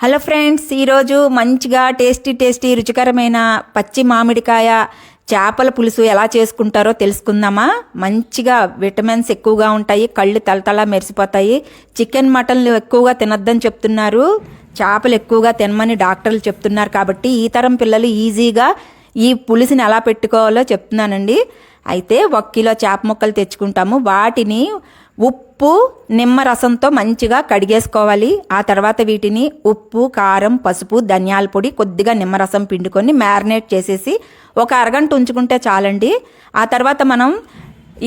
Hello friends ఈరోజు మంచిగా tasty tasty రుచికరమైన పచ్చి మామిడికాయ చేపల పులుసు ఎలా చేసుకుంటారో తెలుసుకుందామా? మంచిగా విటమిన్స్ ఎక్కువగా ఉంటాయి కళ్ళు తలతలా మెరిసిపోతాయి. చికెన్ మటన్లు ఎక్కువగా తినొద్దని చెప్తున్నారు. చేపలు ఎక్కువగా తినమని డాక్టర్లు చెప్తున్నారు కాబట్టి ఈ తరం పిల్లలు ఈజీగా ఈ పులుసుని ఎలా పెట్టుకోవాలో చెప్తున్నానండి. అయితే ఒక కిలో చేప ముక్కలు తెచ్చుకుంటాము. వాటిని ఉప్పు ఉప్పు నిమ్మరసంతో మంచిగా కడిగేసుకోవాలి. ఆ తర్వాత వీటిని ఉప్పు కారం పసుపు ధనియాల పొడి కొద్దిగా నిమ్మరసం పిండుకొని మ్యారినేట్ చేసేసి ఒక అరగంట ఉంచుకుంటే చాలండి. ఆ తర్వాత మనం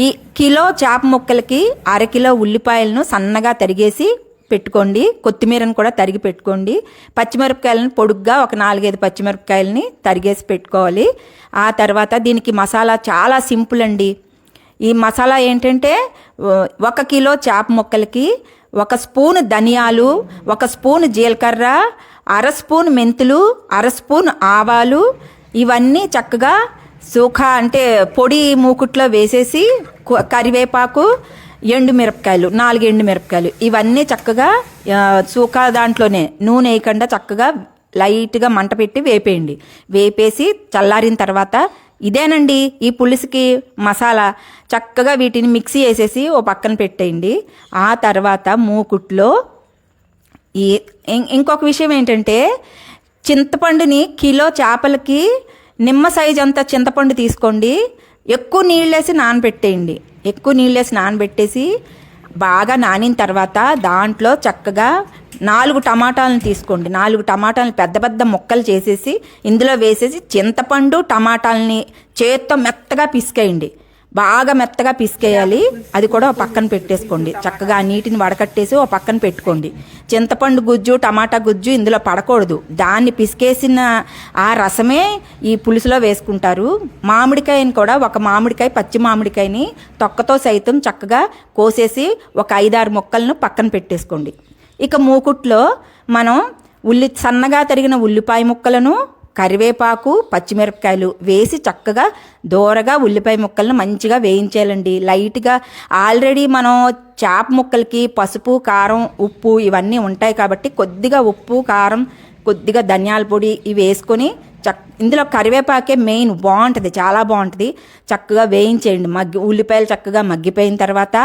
ఈ కిలో చేప ముక్కలకి అరకిలో ఉల్లిపాయలను సన్నగా తరిగేసి పెట్టుకోండి. కొత్తిమీరను కూడా తరిగి పెట్టుకోండి. పచ్చిమిరపకాయలను పొడుగ్గా ఒక నాలుగైదు పచ్చిమిరపకాయలని తరిగేసి పెట్టుకోవాలి. ఆ తర్వాత దీనికి మసాలా చాలా సింపుల్ అండి. ఈ మసాలా ఏంటంటే ఒక కిలో చేప ముక్కలకి ఒక స్పూన్ ధనియాలు ఒక స్పూన్ జీలకర్ర అర స్పూన్ మెంతులు అర స్పూన్ ఆవాలు ఇవన్నీ చక్కగా సూఖ అంటే పొడి మూకుట్లో వేసేసి కరివేపాకు ఎండు మిరపకాయలు నాలుగు ఎండు మిరపకాయలు ఇవన్నీ చక్కగా సూక దాంట్లోనే నూనె వేయకుండా చక్కగా లైట్గా మంట పెట్టి వేపేయండి. వేపేసి చల్లారిన తర్వాత ఇదేనండి ఈ పులుసుకి మసాలా. చక్కగా వీటిని మిక్సీ వేసేసి ఓ పక్కన పెట్టేయండి. ఆ తర్వాత మూకుట్లో ఈ ఇంకొక విషయం ఏంటంటే చింతపండుని కిలో చేపలకి నిమ్మ సైజ్ అంత చింతపండు తీసుకోండి. ఎక్కువ నీళ్ళేసి నానబెట్టేయండి. ఎక్కువ నీళ్ళేసి నానబెట్టేసి బాగా నానిన తర్వాత దాంట్లో చక్కగా నాలుగు టమాటాలను తీసుకోండి. నాలుగు టమాటాలను పెద్ద పెద్ద ముక్కలు చేసేసి ఇందులో వేసేసి చింతపండు టమాటాలని చేత్తో మెత్తగా పిసికేయండి. బాగా మెత్తగా పిసికేయాలి. అది కూడా ఒక పక్కన పెట్టేసుకోండి. చక్కగా నీటిని వడకట్టేసి ఒక పక్కన పెట్టుకోండి. చింతపండు గుజ్జు టమాటా గుజ్జు ఇందులో పడకూడదు. దాన్ని పిసికేసిన ఆ రసమే ఈ పులుసులో వేసుకుంటారు. మామిడికాయని కూడా ఒక మామిడికాయ పచ్చి మామిడికాయని తొక్కతో సైతం చక్కగా కోసేసి ఒక ఐదారు ముక్కలను పక్కన పెట్టేసుకోండి. ఇక మూకుట్లో మనం ఉల్లి సన్నగా తరిగిన ఉల్లిపాయ ముక్కలను కరివేపాకు పచ్చిమిరపకాయలు వేసి చక్కగా దూరగా ఉల్లిపాయ ముక్కలను మంచిగా వేయించాలండి లైట్గా ఆల్రెడీ మనం చేప ముక్కలకి పసుపు కారం ఉప్పు ఇవన్నీ ఉంటాయి కాబట్టి కొద్దిగా ఉప్పు కారం కొద్దిగా ధనియాల పొడి ఇవి వేసుకొని చక్ ఇందులో కరివేపాకే మెయిన్ బాగుంటుంది చాలా బాగుంటుంది. చక్కగా వేయించేయండి. మగ్గి ఉల్లిపాయలు చక్కగా మగ్గిపోయిన తర్వాత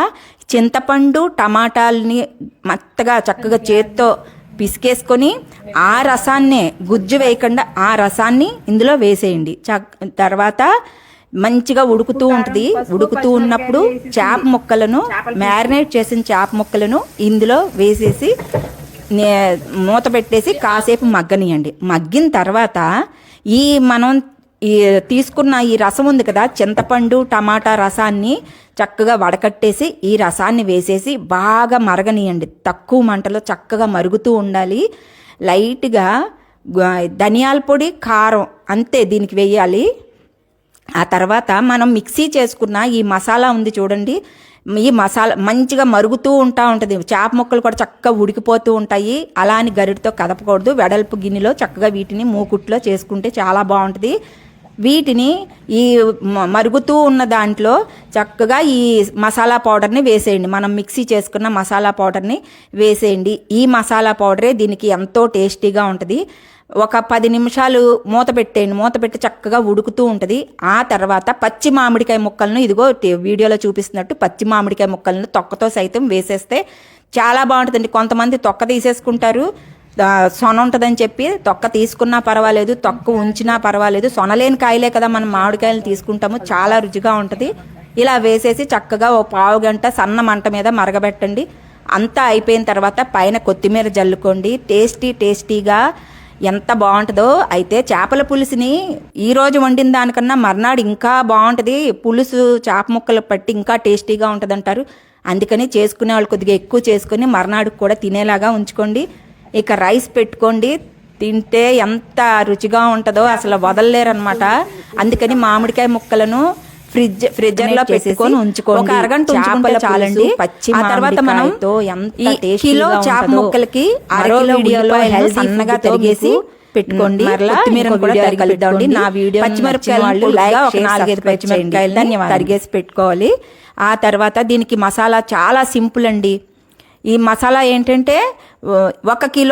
చింతపండు టమాటాలని మెత్తగా చక్కగా చేత్తో పిసికేసుకొని ఆ రసాన్నే గుజ్జు వేయకుండా ఆ రసాన్ని ఇందులో వేసేయండి. తర్వాత మంచిగా ఉడుకుతూ ఉంటుంది. ఉడుకుతూ ఉన్నప్పుడు చేప ముక్కలను మ్యారినేట్ చేసిన చేప ముక్కలను ఇందులో వేసేసి మూత పెట్టేసి కాసేపు మగ్గనియండి. మగ్గిన తర్వాత ఈ మనం ఈ తీసుకున్న ఈ రసం ఉంది కదా చింతపండు టమాటా రసాన్ని చక్కగా వడకట్టేసి ఈ రసాన్ని వేసేసి బాగా మరగనియండి. తక్కువ మంటలో చక్కగా మరుగుతూ ఉండాలి. లైట్గా ధనియాల పొడి కారం అంతే దీనికి వేయాలి. ఆ తర్వాత మనం మిక్సీ చేసుకున్న ఈ మసాలా ఉంది చూడండి. ఈ మసాలా మంచిగా మరుగుతూ ఉంటా ఉంటుంది. చేప ముక్కలు కూడా చక్కగా ఉడికిపోతూ ఉంటాయి. అలా అని గరిటితో కదపకూడదు. వెడల్పు గిన్నెలో చక్కగా వీటిని మూకుట్లో చేసుకుంటే చాలా బాగుంటుంది. వీటిని ఈ మరుగుతూ ఉన్న దాంట్లో చక్కగా ఈ మసాలా పౌడర్ని వేసేయండి. మనం మిక్సీ చేసుకున్న మసాలా పౌడర్ని వేసేయండి. ఈ మసాలా పౌడరే దీనికి ఎంతో టేస్టీగా ఉంటుంది. ఒక పది నిమిషాలు మూత పెట్టేయండి. మూత పెట్టి చక్కగా ఉడుకుతూ ఉంటుంది. ఆ తర్వాత పచ్చి మామిడికాయ ముక్కలను ఇదిగో వీడియోలో చూపిస్తున్నట్టు పచ్చి మామిడికాయ ముక్కలను తొక్కతో సైతం వేసేస్తే చాలా బాగుంటుందండి. కొంతమంది తొక్క తీసేసుకుంటారు. సొన ఉంటుందని చెప్పి తొక్క తీసుకున్నా పర్వాలేదు తొక్క ఉంచినా పర్వాలేదు. సొనలేని కాయలే కదా మనం మామిడికాయలు తీసుకుంటాము. చాలా రుచిగా ఉంటుంది. ఇలా వేసేసి చక్కగా ఓ పావు గంట సన్న మంట మీద మరగబెట్టండి. అంతా అయిపోయిన తర్వాత పైన కొత్తిమీర జల్లుకోండి. టేస్టీ టేస్టీగా ఎంత బాగుంటుందో అయితే చేపల పులుసుని ఈరోజు వండిన దానికన్నా మర్నాడు ఇంకా బాగుంటుంది. పులుసు చేప ముక్కలు పట్టి ఇంకా టేస్టీగా ఉంటుంది అంటారు అందుకని చేసుకునే వాళ్ళు కొద్దిగా ఎక్కువ చేసుకొని మర్నాడు కూడా తినేలాగా ఉంచుకోండి. ఇక రైస్ పెట్టుకోండి. తింటే ఎంత రుచిగా ఉంటుందో అసలు వదలలేరనమాట అందుకని మామిడికాయ ముక్కలను ఫ్రిడ్జ్ ఫ్రిడ్జర్లో పెట్టుకొని ఉంచుకోండి. ఒక అరగంట ఉంచుకుంటే చాలండి. పచ్చి ఆ తర్వాత మనం ఎంత కిలో చేప ముక్కలకి అర వీడియోలో సన్నగా తరిగేసి పెట్టుకోండి. కొత్తిమీర కూడా తరిగిద్దామండి నా వీడియో పచ్చిమిరపకాయలు ఒక నాలుగైదు పచ్చిమిరపకాయలు తరిగేసి పెట్టుకోవాలి. ఆ తర్వాత దీనికి మసాలా చాలా సింపుల్ అండి. ఈ మసాలా ఏంటంటే ఒక కిలో